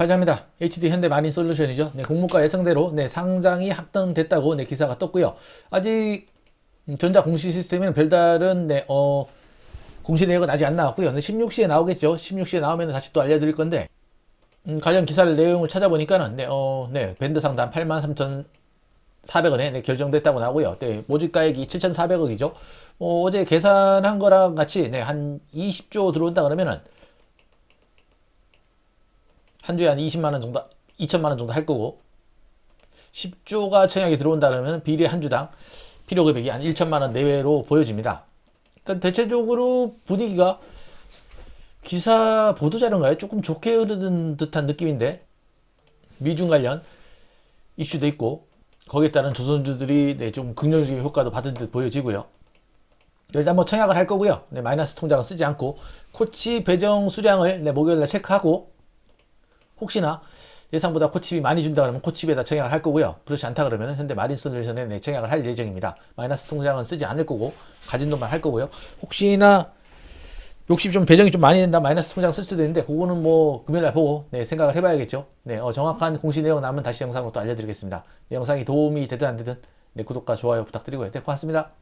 과자입니다. HD 현대 마린 솔루션이죠. 네, 공모가 예상대로 네, 상장이 확정됐다고 네, 기사가 떴고요. 아직 음, 전자 공시 시스템에는 별다른 네, 어, 공시 내역은 아직 안 나왔고요. 네, 16시에 나오겠죠. 16시에 나오면 다시 또 알려드릴 건데 음, 관련 기사를 내용을 찾아보니까는 네, 어, 네, 밴드 상단 83,400원에 네, 결정됐다고 나오고요. 네, 모집 가액이 7,400억이죠. 어, 어제 계산한 거랑 같이 네, 한 20조 들어온다 그러면은 한 주에 한 20만 원 정도, 2천만 원 정도 할 거고 10조가 청약이 들어온다 그러면 비례 한 주당 필요 금액이 한 1천만 원 내외로 보여집니다. 일단 대체적으로 분위기가 기사 보도 자료인가요? 조금 좋게 흐르는 듯한 느낌인데 미중 관련 이슈도 있고 거기에 따른 조선주들이 네, 좀 긍정적인 효과도 받은 듯 보여지고요. 일단 뭐 청약을 할 거고요. 네, 마이너스 통장은 쓰지 않고 코치 배정 수량을 네, 목요일날 체크하고 혹시나 예상보다 코치비 많이 준다 그러면 코치비에다 청약을 할 거고요. 그렇지 않다 그러면 현대 마린 솔루션에 네, 청약을 할 예정입니다. 마이너스 통장은 쓰지 않을 거고 가진 돈만 할 거고요. 혹시나 욕심 좀 배정이 좀 많이 된다 마이너스 통장 쓸 수도 있는데 그거는 뭐 금요일날 보고 네, 생각을 해봐야겠죠. 네, 어, 정확한 공시 내용 나면 다시 영상으로 또 알려드리겠습니다. 네, 영상이 도움이 되든 안 되든 네, 구독과 좋아요 부탁드리고요. 네, 고맙습니다.